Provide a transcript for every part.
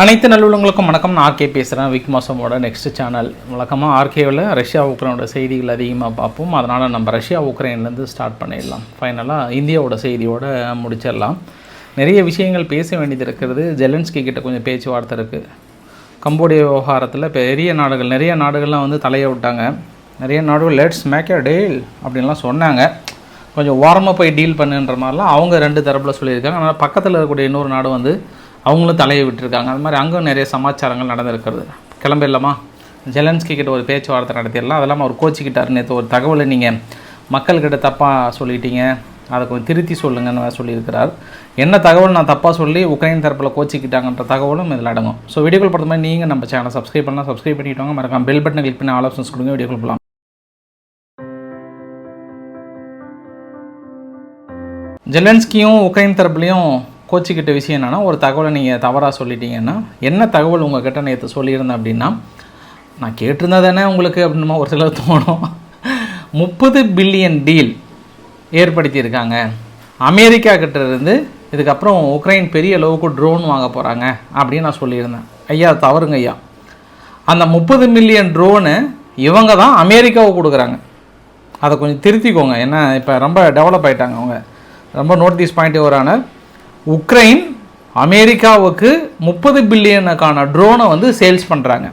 அனைத்து நல்லுள்ளங்களுக்கும் வணக்கம். நான் ஆர்கே பேசுகிறேன் விக் மாசமோட நெக்ஸ்ட் சேனல் வழக்கமாக ஆர்கேவில் ரஷ்யா உக்ரைனோட செய்திகள் அதிகமாக பார்ப்போம். அதனால் நம்ம ரஷ்யா உக்ரைன்லேருந்து ஸ்டார்ட் பண்ணிடலாம். ஃபைனலாக இந்தியாவோட செய்தியோட முடிச்சிடலாம். நிறைய விஷயங்கள் பேச வேண்டியது இருக்கிறது ஜெலன்ஸ்கி கிட்ட கொஞ்சம் பேச்சுவார்த்தை இருக்குது கம்போடிய விவகாரத்தில் பெரிய நாடுகள் நிறைய நாடுகள்லாம் வந்து தலையை விட்டாங்க. நிறைய நாடுகள் லெட்ஸ் மேக் அ டீல் அப்படின்லாம் சொன்னாங்க. கொஞ்சம் ஓரமாக போய் டீல் பண்ணுன்ற மாதிரிலாம் அவங்க ரெண்டு தரப்பில் சொல்லியிருக்காங்க. ஆனால் பக்கத்தில் இருக்கக்கூடிய இன்னொரு நாடு வந்து அவங்களும் தலையை விட்டுருக்காங்க. அது மாதிரி அங்கே நிறைய சமாச்சாரங்கள் நடந்திருக்கிறது. கிளம்பிடலாமா? ஜெலன்ஸ்கி கிட்ட ஒரு பேச்சுவார்த்தை நடத்திடலாம். அதெல்லாம் அவர் கோச்சிக்கிட்டார். நேற்று ஒரு தகவலை நீங்கள் மக்கள்கிட்ட தப்பாக சொல்லிட்டீங்க. அதை கொஞ்சம் திருத்தி சொல்லுங்கன்னு சொல்லியிருக்கிறார். என்ன தகவல் நான் தப்பாக சொல்லி உக்ரைன் தரப்பில் கோச்சிக்கிட்டாங்கன்ற தகவலும் இதில் அடங்கும். ஸோ வீடியோக்கள் பொறுத்த மாதிரி நீங்கள் நம்ம சேனல் சப்ஸ்கிரைப் பண்ணலாம். சப்ஸ்கிரைப் பண்ணிட்டோங்க. மறக்காம பெல் பட்டனை கிளிக் பண்ணி ஆல் ஆப்ஷன்ஸ் கொடுங்க. வீடியோக்கள் போகலாம் ஜெலன்ஸ்கியும் உக்ரைன் தரப்புலையும் கோச்சிக்கிட்ட விஷயம் என்னென்னா ஒரு தகவலை நீங்கள் தவறாக சொல்லிட்டீங்கன்னா என்ன தகவல் உங்ககிட்ட நேற்று சொல்லியிருந்தேன் அப்படின்னா நான் கேட்டிருந்தா தானே உங்களுக்கு அப்படின்னுமா ஒரு சிலர் தோணும். முப்பது பில்லியன் டீல் ஏற்படுத்தியிருக்காங்க. அமெரிக்கா கிட்ட இருந்து இதுக்கப்புறம் உக்ரைன் பெரிய அளவுக்கு ட்ரோன் வாங்க போகிறாங்க அப்படின்னு நான் சொல்லியிருந்தேன். ஐயா தவறுங்க ஐயா. அந்த முப்பது மில்லியன் ட்ரோனு இவங்க தான் அமெரிக்காவை கொடுக்குறாங்க. அதை கொஞ்சம் திருத்திக்கோங்க. ஏன்னா இப்போ ரொம்ப டெவலப் ஆகிட்டாங்க அவங்க. ரொம்ப நோட்டீஸ் பாயிண்ட் வரான உக்ரைன் அமெரிக்காவுக்கு முப்பது பில்லியனுக்கான ட்ரோனை வந்து சேல்ஸ் பண்ணுறாங்க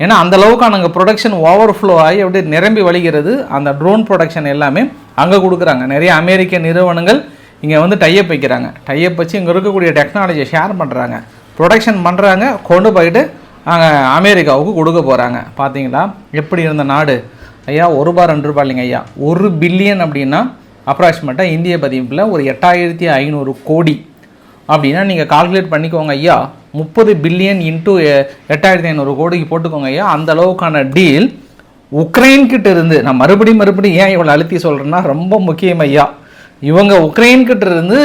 ஏன்னா அந்த அளவுக்கான அங்கே ப்ரொடக்ஷன் ஓவர்ஃப்ளோ ஆகி அப்படியே நிரம்பி வழிகிறது. அந்த ட்ரோன் ப்ரொடக்ஷன் எல்லாமே அங்கே கொடுக்குறாங்க. நிறைய அமெரிக்க நிறுவனங்கள் இங்கே வந்து டையப் வைக்கிறாங்க. டையப் வச்சு இங்கே இருக்கக்கூடிய டெக்னாலஜியை ஷேர் பண்ணுறாங்க ப்ரொடக்ஷன் பண்ணுறாங்க கொண்டு போயிட்டு அங்கே அமெரிக்காவுக்கு கொடுக்க போகிறாங்க பார்த்தீங்களா எப்படி இருந்த நாடு? ஐயா ஒரு ரூபா ரெண்டு ரூபாய் இல்லைங்க ஐயா. ஒரு பில்லியன் அப்படின்னா அப்ராக்சிமேட்டாக இந்திய பதிப்பில் ஒரு எட்டாயிரத்தி ஐநூறு கோடி அப்படின்னா நீங்கள் கால்குலேட் பண்ணிக்கோங்க ஐயா. முப்பது பில்லியன் இன்ட்டு எட்டாயிரத்தி ஐநூறு கோடிக்கு போட்டுக்கோங்க ஐயா. அந்த அளவுக்கான டீல் உக்ரைன்கிட்ட இருந்து நான் மறுபடியும் மறுபடியும் ஏன் இவ்வளோ அழுத்தி சொல்கிறேன்னா ரொம்ப முக்கியம் ஐயா. இவங்க உக்ரைன்கிட்ட இருந்து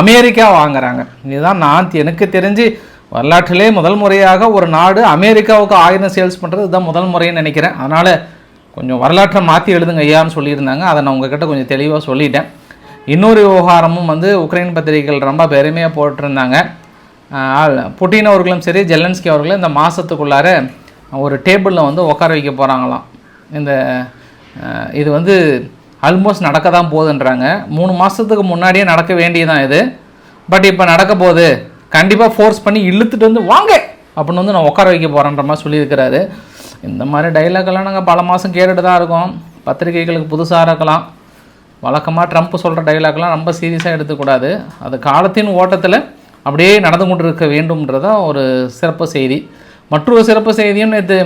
அமெரிக்கா வாங்குறாங்க. இதுதான் நான் எனக்கு தெரிஞ்சு வரலாற்றிலே முதல் முறையாக ஒரு நாடு அமெரிக்காவுக்கு ஆயிரம் சேல்ஸ் பண்ணுறது இதுதான் முதல் முறைன்னு நினைக்கிறேன். அதனால் கொஞ்சம் வரலாற்றை மாற்றி எழுதுங்க ஐயான்னு சொல்லியிருந்தாங்க. அதை நான் உங்ககிட்ட கொஞ்சம் தெளிவாக சொல்லிட்டேன். இன்னொரு விவகாரமும் வந்து உக்ரைன் பத்திரிகைகள் ரொம்ப பெருமையாக போட்டிருந்தாங்க. புட்டின் அவர்களும் சரி ஜெலன்ஸ்கி அவர்களும் இந்த மாதத்துக்குள்ளார ஒரு டேபிளில் வந்து உட்கார வைக்க போகிறாங்களாம் இந்த இது வந்து ஆல்மோஸ்ட் நடக்க தான் போகுதுன்றாங்க. மூணு மாதத்துக்கு முன்னாடியே நடக்க வேண்டியதான் இது. பட் இப்போ நடக்க போகுது. கண்டிப்பாக ஃபோர்ஸ் பண்ணி இழுத்துட்டு வந்து வாங்க அப்படின்னு வந்து நான் உட்கார வைக்க போகிறேன்ற மாதிரி சொல்லியிருக்கிறாரு. இந்த மாதிரி டைலாக்லாம் நாங்கள் பல மாதம் கேட்டுட்டு தான் இருக்கோம். பத்திரிகைகளுக்கு புதுசாக இருக்கலாம். வழக்கமாக ட்ரம்ப் சொல்கிற டைலாக்லாம் ரொம்ப சீரியஸாக எடுத்துக்கூடாது. அது காலத்தின் ஓட்டத்தில் அப்படியே நடந்து கொண்டிருக்க வேண்டும்ன்றதான் ஒரு சிறப்பு செய்தி. மற்றொரு சிறப்பு செய்தியும் நேற்று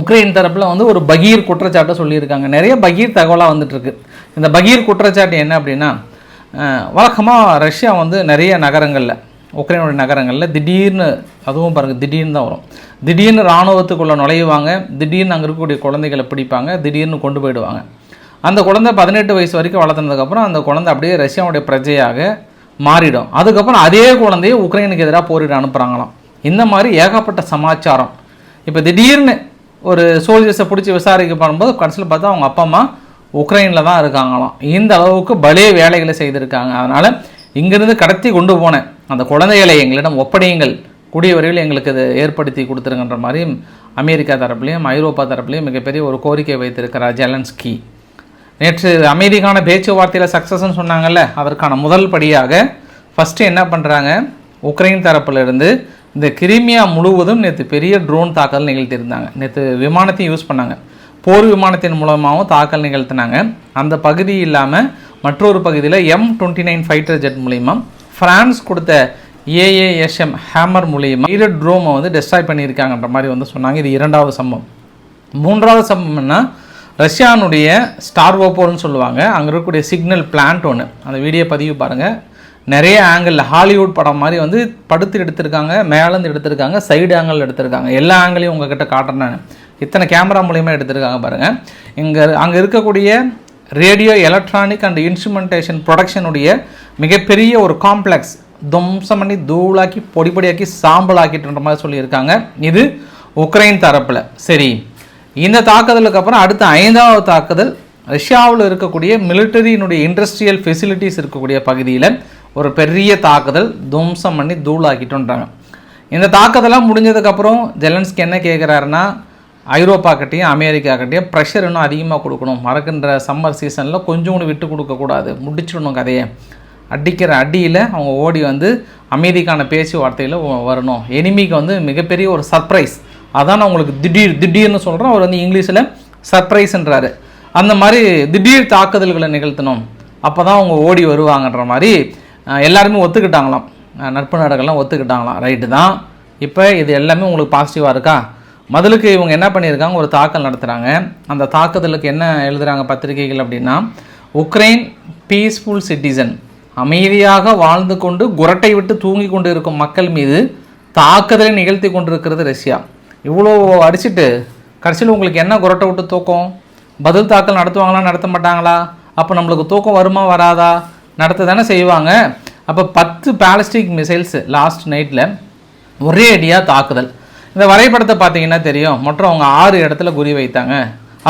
உக்ரைன் தரப்பில் வந்து ஒரு பகீர் குற்றச்சாட்டை சொல்லியிருக்காங்க. நிறைய பகீர் தகவலாக வந்துட்டுருக்கு. இந்த பகீர் குற்றச்சாட்டு என்ன அப்படின்னா வழக்கமாக ரஷ்யா வந்து நிறைய நகரங்களில் உக்ரைனுடைய நகரங்களில் திடீர்னு அதுவும் பாருங்கள் திடீர்னு தான் வரும். திடீர்னு இராணுவத்துக்குள்ளே நுழையுவாங்க. திடீர்னு அங்கே இருக்கக்கூடிய குழந்தைகளை பிடிப்பாங்க. திடீர்னு கொண்டு போயிடுவாங்க. அந்த குழந்தை பதினெட்டு வயசு வரைக்கும் வளர்த்துனதுக்கப்புறம் அந்த குழந்தை அப்படியே ரஷ்யாவுடைய பிரஜையாக மாறிடும். அதுக்கப்புறம் அதே குழந்தைய உக்ரைனுக்கு எதிராக போரிட அனுப்புகிறாங்களாம் இந்த மாதிரி ஏகப்பட்ட சமாச்சாரம். இப்போ திடீர்னு ஒரு சோல்ஜர்ஸை பிடிச்சி விசாரிக்க பண்ணும்போது கடைசியில் பார்த்தா அவங்க அப்பா அம்மா உக்ரைனில் தான் இருக்காங்களாம். இந்த அளவுக்கு பலே வேலைகளை செய்திருக்காங்க. அதனால் இங்கிருந்து கடத்தி கொண்டு போனேன். அந்த குழந்தைகளை எங்களிடம் ஒப்படையுங்கள். கூடிய வரையில் எங்களுக்கு இது ஏற்படுத்தி கொடுத்துருங்கன்ற மாதிரி அமெரிக்கா தரப்புலையும் ஐரோப்பா தரப்புலையும் மிகப்பெரிய ஒரு கோரிக்கை வைத்திருக்கிறார் ஜெலன்ஸ்கி. நேற்று அமைதிக்கான பேச்சுவார்த்தையில் சக்ஸஸ்ன்னு சொன்னாங்கல்ல அதற்கான முதல் படியாக ஃபஸ்ட்டு என்ன பண்ணுறாங்க உக்ரைன் தரப்பிலிருந்து இந்த கிரிமியா முழுவதும் நேற்று பெரிய ட்ரோன் தாக்கல் நிகழ்த்தியிருந்தாங்க. நேற்று விமானத்தையும் யூஸ் பண்ணாங்க. போர் விமானத்தின் மூலமாகவும் தாக்கல் நிகழ்த்தினாங்க. அந்த பகுதி இல்லாமல் மற்றொரு பகுதியில் M twenty nine fighter jet மூலிமா ஃப்ரான்ஸ் கொடுத்த ஏஏஎஸ்எம் ஹேமர் மூலியமாக இரு ட்ரோமை வந்து டெஸ்ட்ராய் பண்ணியிருக்காங்கன்ற மாதிரி வந்து சொன்னாங்க. இது இரண்டாவது சம்பவம். மூன்றாவது சம்பவம்னா ரஷ்யானுடைய ஸ்டார் ஓப்போர்னு சொல்லுவாங்க. அங்கே இருக்கக்கூடிய சிக்னல் பிளான்ட் ஒன்று அந்த வீடியோ பதிவு பாருங்கள் நிறைய ஆங்கிளில் ஹாலிவுட் படம் மாதிரி வந்து படுத்து எடுத்திருக்காங்க மேலேருந்து எடுத்திருக்காங்க சைடு ஆங்கிள் எடுத்திருக்காங்க. எல்லா ஆங்கிளையும் உங்ககிட்ட காட்டுறேன் நான். இத்தனை கேமரா மூலியமாக எடுத்திருக்காங்க பாருங்கள் இங்கே அங்கே இருக்கக்கூடிய ரேடியோ எலக்ட்ரானிக் அண்ட் இன்ஸ்ட்ருமெண்டேஷன் ப்ரொடக்ஷனுடைய மிகப்பெரிய ஒரு காம்ப்ளெக்ஸ் துவம்சம் பண்ணி தூளாக்கி பொடி பொடியாக்கி சாம்பல் ஆக்கிட்டுன்ற மாதிரி சொல்லியிருக்காங்க. இது உக்ரைன் தரப்பில். சரி. இந்த தாக்குதலுக்கு அப்புறம் அடுத்த ஐந்தாவது தாக்குதல் ரஷ்யாவில் இருக்கக்கூடிய மிலிட்டரியினுடைய இண்டஸ்ட்ரியல் ஃபெசிலிட்டிஸ் இருக்கக்கூடிய பகுதியில் ஒரு பெரிய தாக்குதல் துவம்சம் பண்ணி தூளாக்கிட்டுன்றாங்க. இந்த தாக்குதலாம் முடிஞ்சதுக்கப்புறம் ஜெலன்ஸ்கி என்ன கேட்குறாருன்னா ஐரோப்பா கிட்டேயும் அமெரிக்கா கிட்டேயும் ப்ரெஷர் இன்னும் அதிகமாக கொடுக்கணும். மறக்கின்ற சம்மர் சீசனில் கொஞ்சம் கூட விட்டு கொடுக்கக்கூடாது முடிச்சிடணும் கதையை. அடிக்கிற அடியில் அவங்க ஓடி வந்து அமைதிக்கான பேச்சுவார்த்தையில் வரணும். எனிமிக்கு வந்து மிகப்பெரிய ஒரு சர்ப்ரைஸ் அதான் நான் உங்களுக்கு திடீர் திடீர்னு சொல்கிறேன் அவர் வந்து இங்கிலீஷில் சர்ப்ரைஸ்ன்றாரு அந்த மாதிரி திடீர் தாக்குதல்களை நிகழ்த்தணும். அப்போ தான் அவங்க ஓடி வருவாங்கன்ற மாதிரி எல்லாருமே ஒத்துக்கிட்டாங்களாம். நட்பு நாடுகள்லாம் ஒத்துக்கிட்டாங்களாம். ரைட்டு தான். இப்போ இது எல்லாமே உங்களுக்கு பாசிட்டிவாக இருக்கா? முதலுக்கு இவங்க என்ன பண்ணியிருக்காங்க? ஒரு தாக்கல் நடத்துகிறாங்க அந்த தாக்குதலுக்கு என்ன எழுதுகிறாங்க பத்திரிகைகள் அப்படின்னா உக்ரைன் பீஸ்ஃபுல் சிட்டிசன் அமைதியாக வாழ்ந்து கொண்டு குரட்டை விட்டு தூங்கி கொண்டு இருக்கும் மக்கள் மீது தாக்குதலை நிகழ்த்தி கொண்டிருக்கிறது ரஷ்யா. இவ்வளோ அடிச்சிட்டு கடைசியில் உங்களுக்கு என்ன குரட்டை விட்டு தூக்கம்? பதில் தாக்கல் நடத்துவாங்களா நடத்த மாட்டாங்களா? அப்போ நம்மளுக்கு தூக்கம் வருமா வராதா? நடத்த தானே செய்வாங்க. அப்போ பத்து பேலஸ்டிக் மிசைல்ஸ் லாஸ்ட் நைட்டில் ஒரே அடியாக தாக்குதல். இந்த வரைபடத்தை பார்த்தீங்கன்னா தெரியும்? மற்றும் அவங்க ஆறு இடத்துல குறி வைத்தாங்க.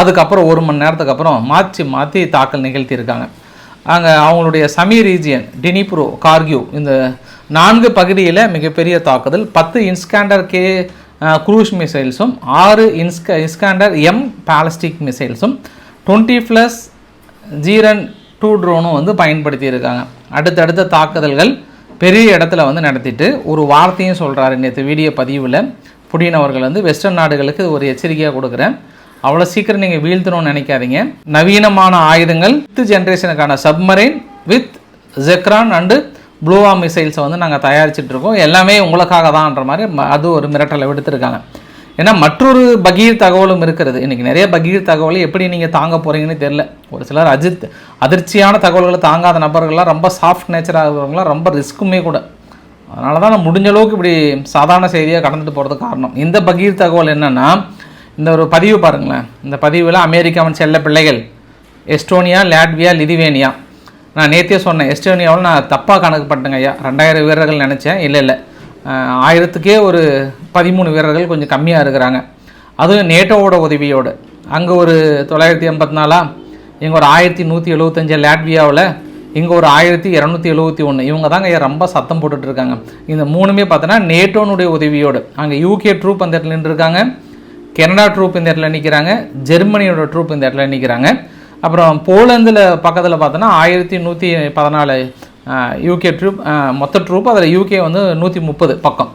அதுக்கப்புறம் ஒரு மணி நேரத்துக்கு அப்புறம் மாற்றி மாற்றி தாக்கல் நிகழ்த்தியிருக்காங்க. அங்கே அவங்களுடைய சமி ரீஜியன் டினிப்ரோ கார்கியூ இந்த நான்கு பகுதியில் மிகப்பெரிய தாக்குதல் பத்து இன்ஸ்காண்டர் கே குரூஸ் மிசைல்ஸும் ஆறு இன்ஸ்க இஸ்காண்டர் எம் பாலஸ்டிக் மிசைல்ஸும் டுவெண்ட்டி ப்ளஸ் ஜீரன் டூ ட்ரோனும் வந்து பயன்படுத்தியிருக்காங்க. அடுத்தடுத்த தாக்குதல்கள் பெரிய இடத்துல வந்து நடத்திட்டு ஒரு வார்த்தையும் சொல்கிறாரு நேற்று வீடியோ பதிவில். புடின் அவர்கள் வந்து வெஸ்டர்ன் நாடுகளுக்கு ஒரு எச்சரிக்கையாக கொடுக்குறேன். அவ்வளோ சீக்கிரம் நீங்கள் வீழ்த்தணும்னு நினைக்காதீங்க. நவீனமான ஆயுதங்கள் fifth ஜென்ரேஷனுக்கான submarine with Zircon and Bulava மிசைல்ஸை வந்து நாங்கள் தயாரிச்சிட்டு இருக்கோம். எல்லாமே உங்களுக்காக தான்ன்ற மாதிரி ம- அது ஒரு மிரட்டலை விடுத்திருக்காங்க. ஏன்னா மற்றொரு பகீர் தகவலும் இருக்கிறது. இன்றைக்கி நிறைய பகீர் தகவலை எப்படி நீங்கள் தாங்க போகிறீங்கன்னு தெரில ஒரு சிலர் அஜித் அதிர்ச்சியான தகவல்களை தாங்காத நபர்கள்லாம் ரொம்ப சாஃப்ட் நேச்சராக இருக்கிறவங்களாம் ரொம்ப ரிஸ்க்குமே கூட. அதனால தான் நான் முடிஞ்ச அளவுக்கு இப்படி சாதாரண செய்தியாக கடந்துட்டு போகிறதுக்கு காரணம். இந்த பகீர் தகவல் என்னென்னா இந்த ஒரு பதிவு பாருங்களேன். இந்த பதிவில் அமெரிக்காவின் செல்ல பிள்ளைகள் எஸ்டோனியா லாட்வியா லிதுவேனியா நான் நேற்றே சொன்னேன் எஸ்டோனியாவில் நான் தப்பாக கணக்கு பண்ணிட்டேங்க ஐயா. ரெண்டாயிரம் வீரர்கள் நினச்சேன். இல்லை இல்லை. ஆயிரத்துக்கே ஒரு பதிமூணு வீரர்கள் கொஞ்சம் கம்மியாக இருக்கிறாங்க. அதுவும் நேட்டோவோட உதவியோடு. அங்கே ஒரு தொள்ளாயிரத்தி எண்பத்தி நாலா இங்கே ஒரு ஆயிரத்தி நூற்றி எழுபத்தஞ்சு லாட்வியாவில் இங்கே ஒரு ஆயிரத்தி இரநூத்தி எழுபத்தி ஒன்று இவங்க தாங்க ஐயா ரொம்ப சத்தம் போட்டுட்டு இருக்காங்க இந்த மூணுமே பார்த்தோன்னா நேட்டோனுடைய உதவியோடு. அங்கே யூகே ட்ரூப் அந்த இடத்துல நின்றுருக்காங்க. கனடா ட்ரூப் இந்த இடத்துல நிற்கிறாங்க ஜெர்மனியோட ட்ரூப் இந்த இடத்துல நிற்கிறாங்க அப்புறம் போலந்தில் பக்கத்தில் பார்த்தோன்னா ஆயிரத்தி நூற்றி பதினாலு யூகே ட்ரூப் மொத்த ட்ரூப் அதில் யூகே வந்து நூற்றி முப்பது பக்கம்.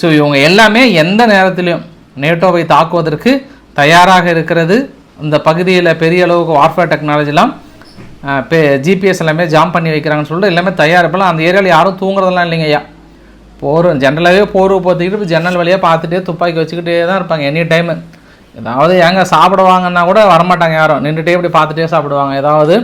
ஸோ இவங்க எல்லாமே எந்த நேரத்திலையும் நேட்டோவை தாக்குவதற்கு தயாராக இருக்கிறது. இந்த பகுதியில் பெரிய அளவுக்கு வார்ஃபேர் டெக்னாலஜிலாம் ஜிபிஎஸ் எல்லாமே ஜாம் பண்ணி வைக்கிறாங்கன்னு சொல்லிட்டு எல்லாமே தயாரிப்பெல்லாம் அந்த ஏரியாவில் யாரும் தூங்குறதெல்லாம் இல்லைங்க ஐயா. போர் ஜென்ரலாகவே போர் போத்திக்கிட்டு ஜன்னல் வழியாக பார்த்துட்டே துப்பாக்கி வச்சுக்கிட்டே தான் இருப்பாங்க எனி டைமு ஏதாவது ஏங்க சாப்பிடுவாங்கன்னா கூட வரமாட்டாங்க யாரும். நின்றுட்டே இப்படி பார்த்துட்டே சாப்பிடுவாங்க. ஏதாவது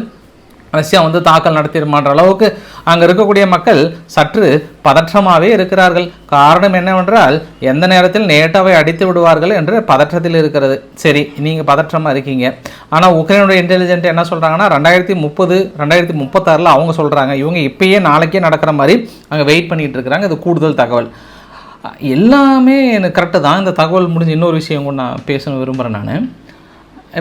ரஷ்யா வந்து தாக்கல் நடத்திடுமான்ற அளவுக்கு அங்கே இருக்கக்கூடிய மக்கள் சற்று பதற்றமாகவே இருக்கிறார்கள். காரணம் என்னவென்றால் எந்த நேரத்தில் நேட்டோவை அடித்து விடுவார்கள் என்று பதற்றத்தில் இருக்கிறது. சரி நீங்கள் பதற்றமாக இருக்கீங்க. ஆனால் உக்ரைனுடைய இன்டெலிஜென்ட் என்ன சொல்கிறாங்கன்னா ரெண்டாயிரத்தி முப்பது ரெண்டாயிரத்தி முப்பத்தாறில் அவங்க சொல்கிறாங்க இவங்க இப்பயே நாளைக்கே நடக்கிற மாதிரி அங்கே வெயிட் பண்ணிகிட்டு இருக்கிறாங்க. இது கூடுதல் தகவல். எல்லாமே எனக்கு கரெக்டாக தான். இந்த தகவல் முடிஞ்ச இன்னொரு விஷயம் கூட நான் பேசணும் விரும்புகிறேன் நான்.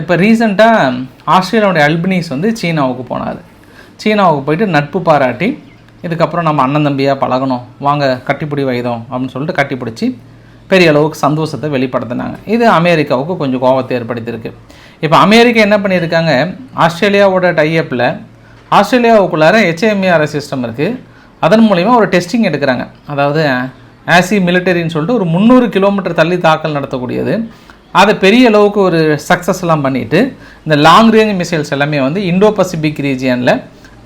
இப்போ ரீசெண்டாக ஆஸ்திரேலியாவுடைய அல்பினிஸ் வந்து சீனாவுக்கு போனார். சீனாவுக்கு போயிட்டு நட்பு பாராட்டி இதுக்கப்புறம் நம்ம அண்ணன் தம்பியாக பழகணும். வாங்க கட்டிப்பிடி வைதோம் அப்படின்னு சொல்லிட்டு கட்டிப்பிடிச்சி பெரிய அளவுக்கு சந்தோஷத்தை வெளிப்படுத்தினாங்க. இது அமெரிக்காவுக்கு கொஞ்சம் கோபத்தை ஏற்படுத்தியிருக்கு. இப்போ அமெரிக்கா என்ன பண்ணியிருக்காங்க? ஆஸ்திரேலியாவோட டைஅப்பில் ஆஸ்திரேலியாவுக்குள்ளார ஹெச்ஏஎம்ஏஆர் சிஸ்டம் இருக்குது அதன் மூலிமா ஒரு டெஸ்டிங் எடுக்கிறாங்க. அதாவது ஆசி மிலிட்டரின்னு சொல்லிட்டு ஒரு முந்நூறு கிலோமீட்டர் தள்ளி தாக்கல் நடத்தக்கூடியது. அதை பெரிய அளவுக்கு ஒரு சக்ஸஸ் எல்லாம் பண்ணிட்டு இந்த லாங் ரேஞ்ச் மிசைல்ஸ் எல்லாமே வந்து இண்டோ பசிபிக் ரீஜியனில்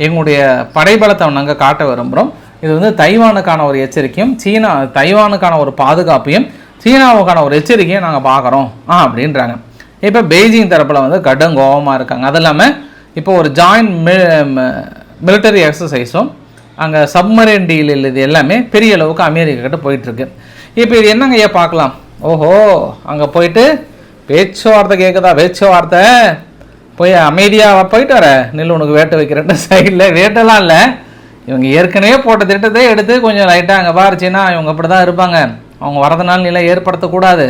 எங்களுடைய படைபலத்தை நாங்கள் காட்ட விரும்புகிறோம் இது வந்து தைவானுக்கான ஒரு எச்சரிக்கையும் சீனா தைவானுக்கான ஒரு பாதுகாப்பையும் சீனாவுக்கான ஒரு எச்சரிக்கையும் நாங்கள் பார்க்குறோம். ஆ அப்படின்றாங்க. இப்போ பெய்ஜிங் தரப்பில் வந்து கடும் கோபமாக இருக்காங்க. அது இல்லாமல் இப்போ ஒரு ஜாயின்ட் மிலிட்டரி எக்ஸசைஸும் அங்கே சப்மரீன் டீல் இது எல்லாமே பெரிய அளவுக்கு அமெரிக்கா கிட்ட போயிட்டுருக்கு. இப்போ இது என்னங்க ஐயா பார்க்கலாம்? ஓஹோ அங்கே போயிட்டு பேச்சுவார்த்தை கேட்குதா பேச்சுவார்த்தை. போய் அமைதியாக போயிட்டு வர? நெல் உனக்கு வேட்டை வைக்கிறேன் சைடில் வேட்டெல்லாம் இல்லை. இவங்க ஏற்கனவே போட்ட திட்டத்தை எடுத்து கொஞ்சம் லைட்டாக அங்கே பாருச்சுன்னா இவங்க அப்படி தான் இருப்பாங்க. அவங்க வரதுனால நிலை ஏற்படுத்தக்கூடாது.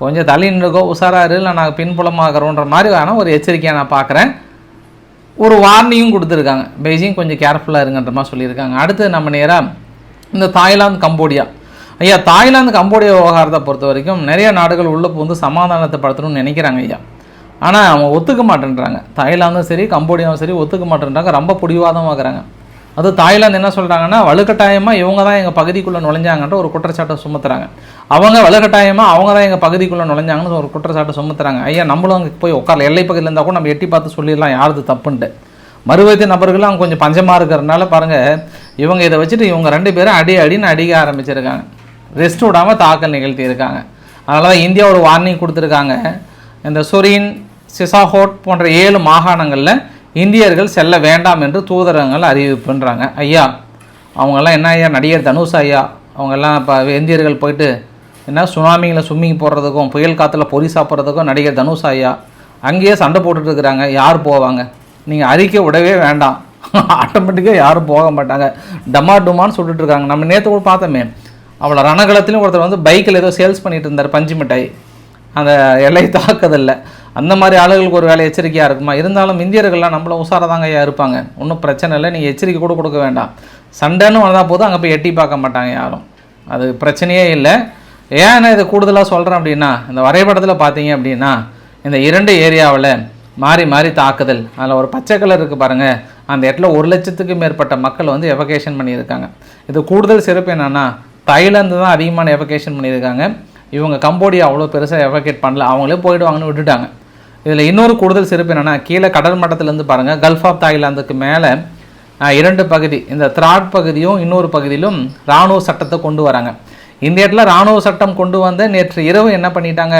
கொஞ்சம் தள்ளி நின்றுக்கோ உஷாராக இல்லை நாங்கள் பின்புலமாகறோன்ற மாதிரி ஆனால் ஒரு எச்சரிக்கையாக நான் பார்க்குறேன் ஒரு வார்னிங்கும் கொடுத்துருக்காங்க. பெய்ஜிங் கொஞ்சம் கேர்ஃபுல்லாக இருங்கன்ற மாதிரி சொல்லியிருக்காங்க. அடுத்து நம்ம நேராக இந்த தாய்லாந்து கம்போடியா. ஐயா தாய்லாந்து கம்போடியா விவகாரத்தை பொறுத்த வரைக்கும் நிறைய நாடுகள் உள்ளே வந்து சமாதானத்தை படுத்தணும்னு நினைக்கிறாங்க ஐயா. ஆனால் அவங்க ஒத்துக்க மாட்டேன்றாங்க. தாய்லாந்தும் சரி கம்போடியாவும் சரி ஒத்துக்க மாட்டேன்றாங்க. ரொம்ப பிடிவாதமாகறாங்க அது தாய்லாந்து என்ன சொல்கிறாங்கன்னா வலுக்கட்டாயமாக இவங்க தான் எங்கள் பகுதிக்குள்ளே நுழைஞ்சாங்கன்ற ஒரு குற்றச்சாட்டை சுமத்துறாங்க. அவங்க வலுக்கட்டாயமாக அவங்க தான் எங்கள் பகுதிக்குள்ளே நுழைஞ்சாங்கன்னு ஒரு குற்றச்சாட்டை சுமத்துறாங்க. ஐயா நம்மளும் அங்கே போய் உட்கார எல்லை பகுதியில் இருந்தால் கூட நம்ம எட்டி பார்த்து சொல்லிடலாம். யாரது தப்புன்ட்டு. மறுவயது நபர்களும் அவங்க கொஞ்சம் பஞ்சமாக இருக்கிறதுனால பாருங்கள் இவங்க இதை வச்சுட்டு இவங்க ரெண்டு பேரும் அடி அடின்னு அடிக்க ஆரம்பிச்சிருக்காங்க. ரெஸ்ட் விடாமல் தாக்கல் நிகழ்த்தி இருக்காங்க அதனால தான் இந்தியா ஒரு வார்னிங் கொடுத்துருக்காங்க. இந்த சொரின் சிசாஹோட் போன்ற ஏழு மாகாணங்களில் இந்தியர்கள் செல்ல வேண்டாம் என்று தூதரகங்கள் அறிவிப்புன்றாங்க. ஐயா அவங்கெல்லாம் என்ன ஐயா நடிகர் தனுஷ் ஐயா? அவங்கெல்லாம் இப்போ இந்தியர்கள் போயிட்டு என்ன சுனாமியில் ஸ்விம்மிங் போடுறதுக்கும் புயல் காற்றுல பொறி சாப்பிட்றதுக்கும் நடிகர் தனுஷ் ஐயா. அங்கேயே சண்டை போட்டுட்ருக்குறாங்க யார் போவாங்க? நீங்கள் அறிக்கை விடவே வேண்டாம். ஆட்டோமேட்டிக்காக யாரும் போக மாட்டாங்க. டமா டுமான்னு சொல்லிட்டு இருக்காங்க. நம்ம நேற்று கூட பார்த்தோமே. அவ்வளோ ரணகலத்துலேயும் ஒருத்தர் வந்து பைக்கில் ஏதோ சேல்ஸ் பண்ணிகிட்டு இருந்தார் பஞ்சு மிட்டாய். அந்த எல்லை தாக்குதல்ல. அந்த மாதிரி ஆளுகளுக்கு ஒரு வேலை எச்சரிக்கையாக இருக்குமா? இருந்தாலும் இந்தியர்கள்லாம் நம்மள உஷாராதாங்க ஐயா இருப்பாங்க. ஒன்றும் பிரச்சனை இல்லை. நீங்கள் எச்சரிக்கை கூட கொடுக்க வேண்டாம். சண்டைன்னு வந்தால் போதும். அங்கே போய் எட்டி பார்க்க மாட்டாங்க யாரும். அது பிரச்சனையே இல்லை. ஏன் நான் இதை கூடுதலாக சொல்கிறேன் அப்படின்னா இந்த வரைபடத்தில் பார்த்தீங்க அப்படின்னா இந்த இரண்டு ஏரியாவில் மாறி மாறி தாக்குதல். அதில் ஒரு பச்சை கலர் இருக்குது பாருங்கள் அந்த இடத்துல ஒரு லட்சத்துக்கு மேற்பட்ட மக்கள் வந்து எவகேஷன் பண்ணியிருக்காங்க. இது கூடுதல் சிறப்பு என்னென்னா தாய்லாந்து தான் அதிகமான எவகேஷன் பண்ணியிருக்காங்க. இவங்க கம்போடியா அவ்வளோ பெருசாக எவகேட் பண்ணல. அவங்களே போயிடுவாங்கன்னு விட்டுட்டாங்க. இதில் இன்னொரு கூடுதல் சிறப்பு என்னென்னா கீழே கடல் மட்டத்திலேருந்து பாருங்கள் கல்ஃப் ஆஃப் தாய்லாந்துக்கு மேலே இரண்டு பகுதி இந்த திராட் பகுதியும் இன்னொரு பகுதியிலும் இராணுவ சட்டத்தை கொண்டு வராங்க. இந்த இடத்துல இராணுவ சட்டம் கொண்டு வந்து நேற்று இரவு என்ன பண்ணிட்டாங்க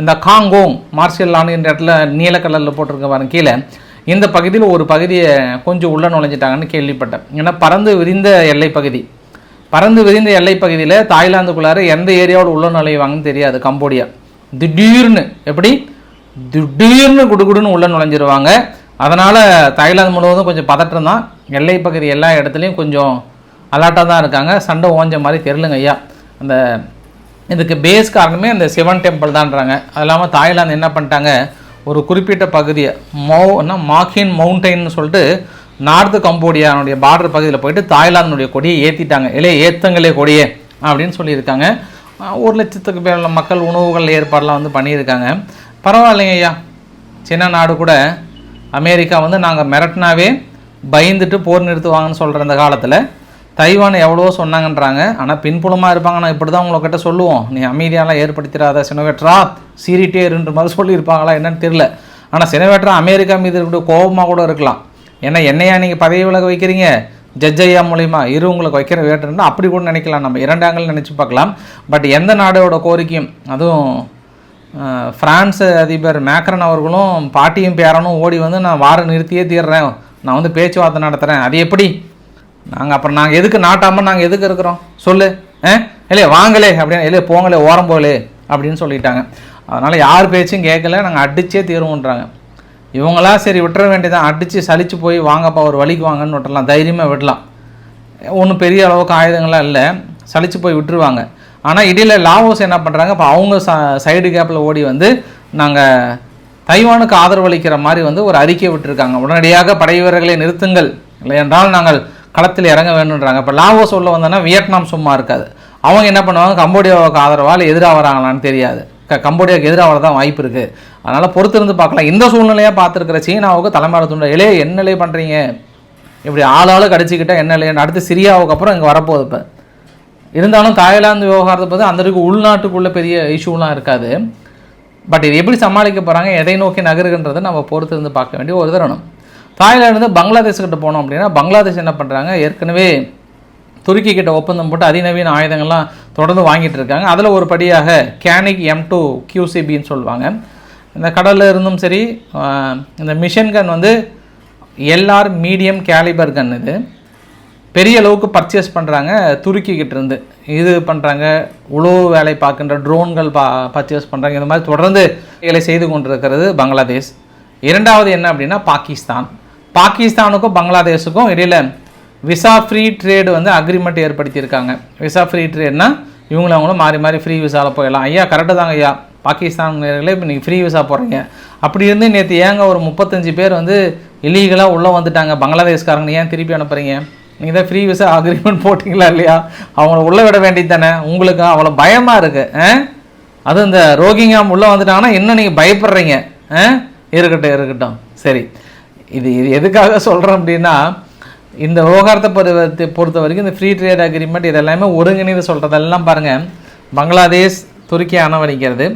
இந்த காங்கோங் மார்ஷியல் லான் இந்த இடத்துல நீல கலரில் போட்டிருக்க பாருங்க கீழே. இந்த பகுதியில் ஒரு பகுதியை கொஞ்சம் உள்ளே நுழைஞ்சிட்டாங்கன்னு கேள்விப்பட்டேன். ஏன்னா பறந்து விரிந்த எல்லை பகுதி. பறந்து விரிந்த எல்லை பகுதியில் தாய்லாந்துக்குள்ளார எந்த ஏரியாவோட உள்ள நுழைவாங்கன்னு தெரியாது கம்போடியா. திடீர்னு எப்படி? திடீர்னு குடுகுடுன்னு உள்ளே நுழைஞ்சிருவாங்க. அதனால் தாய்லாந்து முழுவதும் கொஞ்சம் பதட்டம் தான். எல்லை பகுதி எல்லா இடத்துலையும் கொஞ்சம் அலாட்டாக தான் இருக்காங்க. சண்டை ஓஞ்ச மாதிரி தெரிலுங்க ஐயா. அந்த இதுக்கு பேஸ் காரணமே அந்த சிவன் டெம்பிள் தான்றாங்க. அது இல்லாமல் தாய்லாந்து என்ன பண்ணிட்டாங்க? ஒரு குறிப்பிட்ட பகுதியை மௌ என்ன மாக்கின் மவுண்டைன்னு சொல்லிட்டு நார்த்து கம்போடியானுடைய பார்டர் பகுதியில் போயிட்டு தாய்லாந்துடைய கொடியை ஏற்றிட்டாங்க இல்லையே ஏத்தங்களே கொடியே அப்படின்னு சொல்லியிருக்காங்க. ஒரு லட்சத்துக்கு மேல மக்கள் உணவுகள் ஏற்பாடெலாம் வந்து பண்ணியிருக்காங்க. பரவாயில்லைங்க ஐயா. சின்ன நாடு கூட. அமெரிக்கா வந்து நாங்கள் மிரட்டினாவே பயந்துட்டு போர் நிறுத்துவாங்கன்னு சொல்கிற இந்த காலத்தில். தைவான் எவ்வளவோ சொன்னாங்கன்றாங்க. ஆனால் பின்புலமாக இருப்பாங்க. நான் இப்படி தான் உங்கள்கிட்ட சொல்லுவோம். நீ அமைதியாலாம் ஏற்படுத்திடாத. சினவேட்ரா சீரிட்டே இருன்ற மாதிரி சொல்லியிருப்பாங்களா என்னன்னு தெரில ஆனால் சினவேட்ரா அமெரிக்கா மீது இருக்கக்கூடிய கோபமாக கூட இருக்கலாம். ஏன்னா என்னையா நீங்கள் பதவி விலக வைக்கிறீங்க? ஜட்ஜையா மூலிமா இரு உங்களுக்கு வைக்கிற வேட்டுன்னா அப்படி கூட நினைக்கலாம். நம்ம இரண்டாங்கள் நினச்சி பார்க்கலாம். பட் எந்த நாடோட கோரிக்கையும் அதுவும் ஃப்ரான்ஸ் அதிபர் மேக்ரன் அவர்களும் பாட்டியும் பேரனும் ஓடி வந்து நான் வாரம் நிறுத்தியே தீர்றேன். நான் வந்து பேச்சுவார்த்தை நடத்துகிறேன் அது எப்படி? நாங்கள் அப்புறம் நாங்கள் எதுக்கு நாட்டாமல் நாங்கள் எதுக்கு இருக்கிறோம்? சொல்லு. ஆ? இல்லையே வாங்கலே அப்படின்னு இல்லையே போங்களே ஓரம் போகலே அப்படின்னு சொல்லிட்டாங்க. அதனால் யார் பேச்சும் கேட்கல. நாங்கள் அடிச்சே தீருவோன்றாங்க. இவங்களா சரி விட்டுற வேண்டியதான் அடித்து சலித்து போய் வாங்கப்பா ஒரு வழிக்கு வாங்கன்னு விட்டுறலாம் தைரியமாக விடலாம். ஒன்றும் பெரிய அளவுக்கு ஆயுதங்களாக இல்லை. சலித்து போய் விட்டுருவாங்க. ஆனால் இடையில லாவோஸ் என்ன பண்ணுறாங்க இப்போ அவங்க ச சைடு கேப்பில் ஓடி வந்து நாங்கள் தைவானுக்கு ஆதரவளிக்கிற மாதிரி வந்து ஒரு அறிக்கை விட்டுருக்காங்க. உடனடியாக படை வீரர்களை நிறுத்துங்கள். இல்லை என்றால் நாங்கள் களத்தில் இறங்க வேணுன்றாங்க இப்போ லாவோஸ் உள்ள வந்தோன்னா வியட்நாம் சும்மா இருக்காது. அவங்க என்ன பண்ணுவாங்க? கம்போடியாவுக்கு ஆதரவாக இல்லை எதிராக வராங்களான்னு தெரியாது. க கம்போடியாவுக்கு எதிராக வர தான் வாய்ப்பு இருக்குது அதனால் பொறுத்திருந்து பார்க்கலாம். இந்த சூழ்நிலையாக பார்த்துருக்குற சீனாவுக்கு தலைமையில துண்டை இலே என்னலே பண்ணுறீங்க இப்படி ஆள் கடிச்சிக்கிட்டால் கடிச்சிக்கிட்டா என்ன அடுத்து சிரியாவுக்கு அப்புறம் இங்கே வரப்போகுது இப்போ. இருந்தாலும் தாய்லாந்து விவகாரத்தை பற்றி அந்த அளவுக்கு உள்நாட்டுக்குள்ளே பெரிய இஷ்யூலாம் இருக்காது. பட் இது எப்படி சமாளிக்க போகிறாங்க எதை நோக்கி நகருகின்றதை நம்ம பொறுத்திருந்து பார்க்க வேண்டிய ஒரு தருணம். தாய்லாந்து பங்களாதேஷ்கிட்ட போனோம் அப்படின்னா பங்களாதேஷ் என்ன பண்ணுறாங்க ஏற்கனவே துருக்கி கிட்ட ஒப்பந்தம் போட்டு அதிநவீன ஆயுதங்கள்லாம் தொடர்ந்து வாங்கிட்டு இருக்காங்க. அதில் ஒரு படியாக கேனிக் எம் டூ கியூசிபின்னு சொல்லுவாங்க. இந்த கடலில் இருந்தும் சரி இந்த மிஷன் கன் வந்து எல்ஆர் மீடியம் கேலிபர் கன் இது. பெரிய அளவுக்கு பர்ச்சேஸ் பண்ணுறாங்க துருக்கிக்கிட்டு இருந்து. இது பண்ணுறாங்க உழவு வேலை பார்க்கின்ற ட்ரோன்கள் பா பர்ச்சேஸ் பண்ணுறாங்க இந்த மாதிரி தொடர்ந்து வேலை செய்து கொண்டிருக்கிறது பங்களாதேஷ். இரண்டாவது என்ன அப்படின்னா பாகிஸ்தான். பாகிஸ்தானுக்கும் பங்களாதேஷுக்கும் இடையில விசா ஃப்ரீ ட்ரேடு வந்து அக்ரிமெண்ட் ஏற்படுத்தியிருக்காங்க. விசா ஃப்ரீ ட்ரேட்னா இவங்களும் அவங்களும் மாறி மாறி ஃப்ரீ விசாவில் போயிடலாம். ஐயா கரெக்டு தாங்க ஐயா. பாகிஸ்தான் இப்போ நீங்கள் ஃப்ரீ விசா போகிறீங்க அப்படி இருந்து நேற்று ஏங்க ஒரு முப்பத்தஞ்சு பேர் வந்து இல்லீகலாக உள்ளே வந்துட்டாங்க. பங்களாதேஷ்காரங்க ஏன் திருப்பி அனுப்புகிறீங்க நீங்கள் தான் ஃப்ரீ விசா அக்ரிமெண்ட் போட்டிங்களா இல்லையா? அவங்கள உள்ளே விட வேண்டியது தானே. உங்களுக்கு அவ்வளோ பயமாக இருக்குது அது இந்த ரோகிங்காம் உள்ளே வந்துட்டாங்கன்னா இன்னும் நீங்கள் பயப்படுறீங்க ஆ? இருக்கட்டும் இருக்கட்டும். சரி. இது இது எதுக்காக சொல்கிறேன் அப்படின்னா இந்த விவகாரத்தை பொறுத்த பொறுத்த வரைக்கும் இந்த ஃப்ரீ ட்ரேட் அக்ரிமெண்ட் இதெல்லாமே ஒருங்கிணைந்து சொல்கிறதெல்லாம் பாருங்கள் பங்களாதேஷ் துருக்கி அணவணிக்கிறது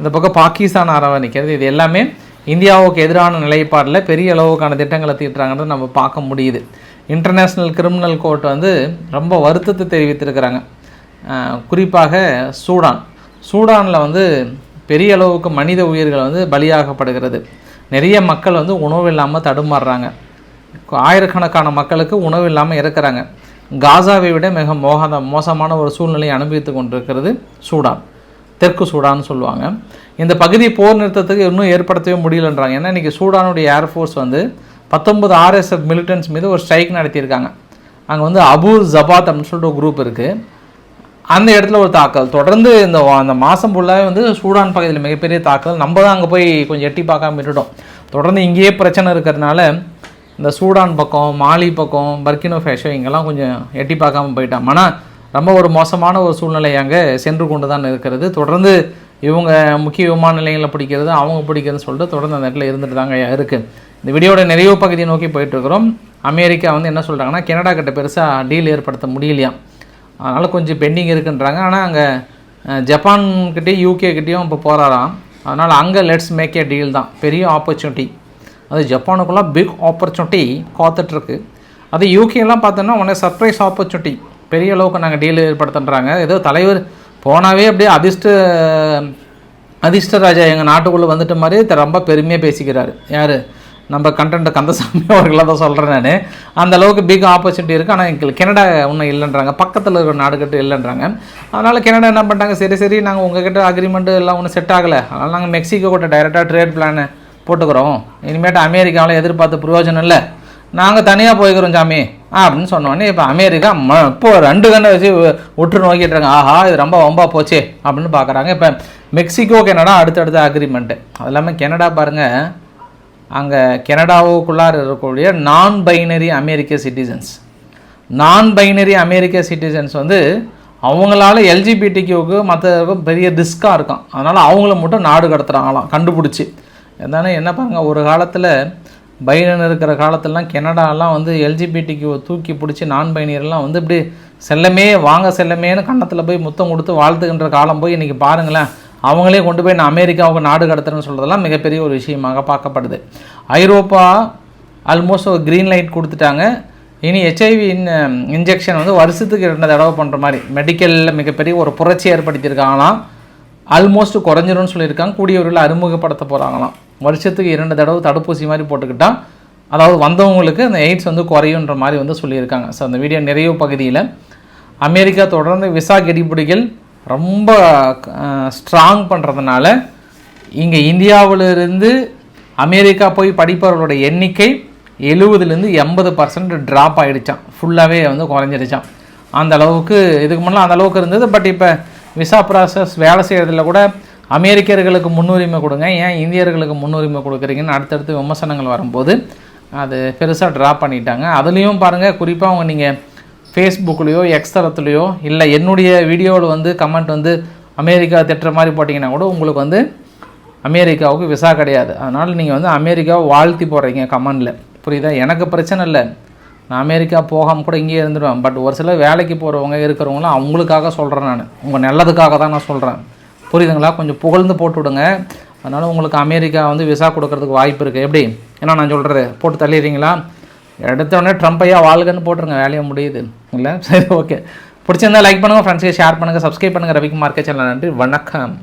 இந்த பக்கம் பாகிஸ்தான் அரவணைக்கிறது. இது எல்லாமே இந்தியாவுக்கு எதிரான நிலைப்பாடில் பெரிய அளவுக்கான திட்டங்களை தீட்டுறாங்கன்றதை நம்ம பார்க்க முடியுது. இன்டர்நேஷ்னல் கிரிமினல் கோர்ட் வந்து ரொம்ப வருத்தத்தை தெரிவித்திருக்கிறாங்க. குறிப்பாக சூடான். சூடானில் வந்து பெரிய அளவுக்கு மனித உயிர்கள் வந்து பலியாகப்படுகிறது. நிறைய மக்கள் வந்து உணவு இல்லாமல் தடுமாறுறாங்க. ஆயிரக்கணக்கான மக்களுக்கு உணவு இல்லாமல் இருக்கிறாங்க. காசாவை விட மிக மோகத மோசமான ஒரு சூழ்நிலையை அனுபவித்து கொண்டிருக்கிறது சூடான். தெற்கு சூடான்னு சொல்லுவாங்க. இந்த பகுதி போர் நிறுத்தத்துக்கு இன்னும் ஏற்படுத்தவே முடியலன்றாங்க. ஏன்னா இன்றைக்கி சூடானுடைய ஏர்ஃபோர்ஸ் வந்து பத்தொன்பது ஆர்எஸ்எஃப் மிலிட்டன்ஸ் மீது ஒரு ஸ்ட்ரைக் நடத்தியிருக்காங்க. அங்கே வந்து அபு ஜபாத் அப்படின்னு சொல்லிட்டு ஒரு குரூப் இருக்குது அந்த இடத்துல ஒரு தாக்கல் தொடர்ந்து இந்த அந்த மாதம் ஃபுல்லாகவே வந்து சூடான் பகுதியில் மிகப்பெரிய தாக்கல் நம்ம தான் அங்கே போய் கொஞ்சம் எட்டி பார்க்காம விட்டுட்டோம். தொடர்ந்து இங்கேயே பிரச்சனை இருக்கிறதுனால இந்த சூடான் பக்கம் மாலி பக்கம் பர்கினோ ஃபேஷோ இங்கெல்லாம் கொஞ்சம் எட்டி பார்க்காம போயிட்டோம் ஆனால் ரொம்ப ஒரு மோசமான ஒரு சூழ்நிலை அங்கே சென்று கொண்டு தான் இருக்கிறது. தொடர்ந்து இவங்க முக்கிய விமான நிலையங்களில் பிடிக்கிறது அவங்க பிடிக்கிறதுன்னு சொல்லிட்டு தொடர்ந்து அந்த இடத்துல இருந்துட்டு தாங்க இருக்குது இந்த வீடியோட நிறைவு பகுதியை நோக்கி போயிட்டு இருக்கிறோம். அமெரிக்கா வந்து என்ன சொல்கிறாங்கன்னா கனடா கிட்ட பெருசாக டீல் ஏற்படுத்த முடியலையாம் அதனால் கொஞ்சம் பெண்டிங் இருக்குன்றாங்க. ஆனால் அங்கே ஜப்பான்கிட்டயும் யூகே கிட்டேயும் இப்போ போகிறாராம் அதனால் அங்கே லெட்ஸ் மேக் ஏ டீல் தான். பெரிய ஆப்பர்ச்சுனிட்டி அது ஜப்பானுக்குள்ளே பிக் ஆப்பர்ச்சுனிட்டி காத்துட்ருக்கு. அது யூகேலாம் பார்த்தோன்னா உடனே சர்ப்ரைஸ் ஆப்பர்ச்சுனிட்டி பெரிய அளவுக்கு நாங்கள் டீல் ஏற்படுத்துன்றாங்க. ஏதோ தலைவர் போனாவே அப்படியே அதிர்ஷ்ட அதிர்ஷ்ட ராஜா எங்கள் நாட்டுக்குள்ளே வந்துட்ட மாதிரி த- ரொம்ப பெருமையாக பேசிக்கிறார். யார்? நம்ம கண்டென்ட் கந்தசாமி அவர்களாக தான் சொல்கிறேன் நான். அந்த அளவுக்கு பிக் ஆப்பர்ச்சுனிட்டி இருக்குது ஆனால் எங்களுக்கு கனடா ஒன்றும் இல்லைன்றாங்க. பக்கத்தில் இருக்கிற நாடுகிட்ட இல்லைன்றாங்க. அதனால் கனடா என்ன பண்ணிட்டாங்க? சரி சரி நாங்கள் உங்ககிட்ட அக்ரிமெண்ட்டு எல்லாம் ஒன்றும் செட் ஆகலை. அதனால் நாங்கள் மெக்சிகோ கூட டைரெக்டாக ட்ரேட் பிளானு போட்டுக்கிறோம். இனிமேட்டு அமெரிக்காவில் எதிர்பார்த்த பிரயோஜனம் இல்லை. நாங்கள் தனியாக போய்க்கிறோம் சாமி. ஆ அப்படின்னு சொன்னோடனே இப்போ அமெரிக்கா ம இப்போ ரெண்டு கண்ணை வச்சு உற்று நோக்கிட்டு இருக்காங்க. ஆஹா இது ரொம்ப வம்பா போச்சே அப்படின்னு பார்க்குறாங்க இப்போ மெக்சிகோ கெனடா அடுத்தடுத்த அக்ரிமெண்ட்டு அது இல்லாமல் கனடா பாருங்கள் அங்கே கெனடாவுக்குள்ளார் இருக்கக்கூடிய non binary American citizens non binary American citizens வந்து அவங்களால எல்ஜிபிடிக்கு மற்றவருக்கும் பெரிய ரிஸ்க்காக இருக்கும் அதனால் அவங்கள மட்டும் நாடு கடத்துகிறாங்களாம் கண்டுபிடிச்சி. இருந்தாலும் என்ன பாருங்கள் ஒரு காலத்தில் பைடன் இருக்கிற காலத்திலலாம் கனடாலாம் வந்து எல்ஜிபிடிக்கு தூக்கி பிடிச்சி நான் பயணியர்லாம் வந்து இப்படி செல்லமே வாங்க செல்லமேன்னு கன்னத்தில் போய் முத்தம் கொடுத்து வாழ்த்துக்கின்ற காலம் போய் இன்றைக்கி பாருங்களேன். அவங்களே கொண்டு போய் நான் அமெரிக்காவுக்கு நாடு கடத்துறேன்னு சொல்கிறதெல்லாம் மிகப்பெரிய ஒரு விஷயமாக பார்க்கப்படுது. ஐரோப்பா ஆல்மோஸ்ட் ஒரு க்ரீன் லைட் கொடுத்துட்டாங்க. இனி ஹெச்ஐவி இன்ஜெக்ஷன் வந்து வருஷத்துக்கு ரெண்டு தடவை பண்ணுற மாதிரி. மெடிக்கலில் மிகப்பெரிய ஒரு புரட்சி ஏற்படுத்தியிருக்காங்களாம். ஆல்மோஸ்ட் குறைஞ்சிரும்னு சொல்லியிருக்காங்க. கூடியவர்கள் அறிமுகப்படுத்த போகிறாங்களாம் வருஷத்துக்கு இரண்டு தடவை தடுப்பூசி மாதிரி போட்டுக்கிட்டா அதாவது வந்தவங்களுக்கு அந்த எய்ட்ஸ் வந்து குறையுன்ற மாதிரி வந்து சொல்லியிருக்காங்க. ஸோ அந்த வீடியோ நிறைவு பகுதியில் அமெரிக்கா தொடர்ந்து விசா கெடிபிடிகள் ரொம்ப ஸ்ட்ராங் பண்ணுறதுனால இங்கே இந்தியாவிலிருந்து அமெரிக்கா போய் படிப்பவர்களோட எண்ணிக்கை எழுபதுலேருந்து எண்பது பர்சன்ட் ட்ராப் ஆகிடுச்சான் ஃபுல்லாகவே வந்து குறைஞ்சிடுச்சான் அந்த அளவுக்கு இதுக்கு முன்னே அந்த அளவுக்கு இருந்தது. பட் இப்போ விசா ப்ராசஸ் வேலை செய்கிறதுல கூட அமெரிக்கர்களுக்கு முன்னுரிமை கொடுங்க. ஏன் இந்தியர்களுக்கு முன்னுரிமை கொடுக்குறீங்கன்னு அடுத்தடுத்து விமர்சனங்கள் வரும்போது அது பெருசாக ட்ரா பண்ணிட்டாங்க. அதுலேயும் பாருங்கள் குறிப்பாக அவங்க நீங்கள் ஃபேஸ்புக்லேயோ எக்ஸ்தலத்துலேயோ இல்லை என்னுடைய வீடியோவில் வந்து கமெண்ட் வந்து அமெரிக்கா திட்டுற மாதிரி போட்டிங்கன்னா கூட உங்களுக்கு வந்து அமெரிக்காவுக்கு விசா கிடையாது. அதனால் நீங்கள் வந்து அமெரிக்காவை வாழ்த்தி போடுறீங்க கமெண்டில் புரியுதா? எனக்கு பிரச்சனை இல்லை. நான் அமெரிக்கா போகாமல் கூட இங்கேயே இருந்துடுவேன் பட் ஒரு சில வேலைக்கு போகிறவங்க இருக்கிறவங்களாம் அவங்களுக்காக சொல்கிறேன் நான். உங்கள் நல்லதுக்காக தான் நான் சொல்கிறேன் புரியுதுங்களா? கொஞ்சம் புகழ்ந்து போட்டு விடுங்க அதனால் உங்களுக்கு அமெரிக்கா வந்து விசா கொடுக்கறதுக்கு வாய்ப்பு இருக்குது எப்படி? ஏன்னா நான் சொல்கிறது போட்டு தள்ளிடுறீங்களா? எடுத்தோடனே ட்ரம்ப் ஐயா வாழ்கன்னு போட்டுருங்க. வேலையை முடியுது. இல்லை? சரி ஓகே பிடிச்சிருந்தா லைக் பண்ணுங்கள் ஃப்ரெண்ட்ஸ்க்கு ஷேர் பண்ணுங்கள் சப்ஸ்கிரைப் பண்ணுங்கள் ரவிக்குமார் சேனல் நன்றி. வணக்கம்.